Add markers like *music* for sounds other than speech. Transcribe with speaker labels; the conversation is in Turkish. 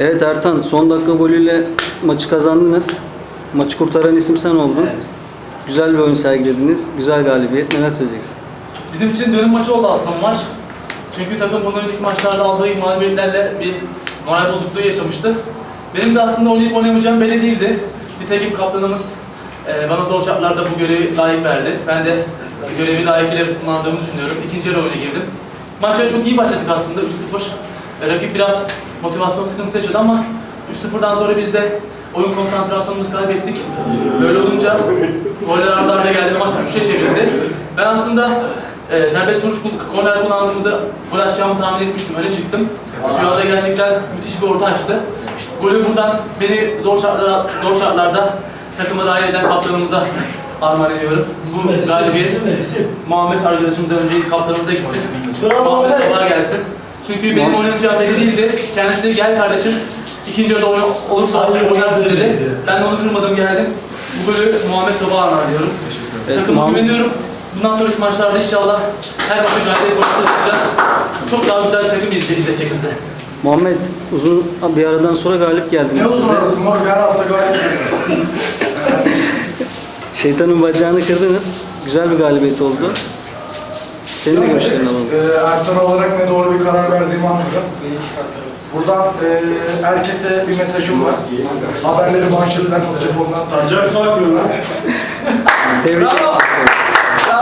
Speaker 1: Evet Ertan son dakika golüyle maçı kazandınız. Maçı kurtaran isim sen oldun.
Speaker 2: Evet.
Speaker 1: Güzel bir oyun sergilediniz. Güzel galibiyet. Neler söyleyeceksin?
Speaker 2: Bizim için dönüm maçı oldu aslında bu maç. Çünkü takım bundan önceki maçlarda aldığı mağlubiyetlerle bir moral bozukluğu yaşamıştı. Benim de aslında oynayıp oynamayacağım belli değildi. Nitekim kaptanımız e, bana zor şartlarda bu görevi layık verdi. Ben de görevi layıkıyla kullandığımı düşünüyorum. İkinci yarı oyuna girdim. Maça çok iyi başladık aslında 3-0. E, rakip biraz motivasyon sıkıntısı yaşadı ama 3-0'dan sonra biz de oyun konsantrasyonumuzu kaybettik. Böyle olunca goller arda arda geldi maç 3'e çevrildi. Ben aslında e, serbest vuruş korner kullandığımızda gol atacağımı tahmin etmiştim. Öyle çıktım. Suya da gerçekten müthiş bir orta açtı. Golü buradan beni zor şartlara, zor şartlarda takıma dahil eden kaptanımıza armağan ediyorum. Bu galibiyet Muhammed arkadaşımıza önce kaptanımıza.
Speaker 3: Bravo
Speaker 2: Muhammed
Speaker 3: Muhammed.
Speaker 2: kolay gelsin. Çünkü benim oynayacağım belli değildi. Kendisi gel kardeşim ikinci yarıda oyna, olursa oynarsın dedi. Ben de onu kırmadım geldim. Bu golü Muhammed Top'a armağan ediyorum.
Speaker 1: Evet,
Speaker 2: Takıma güveniyorum. Bundan sonraki maçlarda inşallah her maçı galibiyet maçı yapacağız. Çok daha güzel bir takım izleyecek, size.
Speaker 1: Muhammed uzun bir aradan sonra galip geldiniz.
Speaker 3: Ne uzun arasın mor her hafta gayet *laughs*
Speaker 1: Şeytanın bacağını kırdınız. Güzel bir galibiyet oldu. Senin de görüşlerini alalım.
Speaker 3: Ee, Ertan olarak Buradan e, herkese bir mesajım var. Haberleri Bahçeli'den, Telefon'dan.
Speaker 1: Tebrik
Speaker 2: Bravo.
Speaker 1: ederim.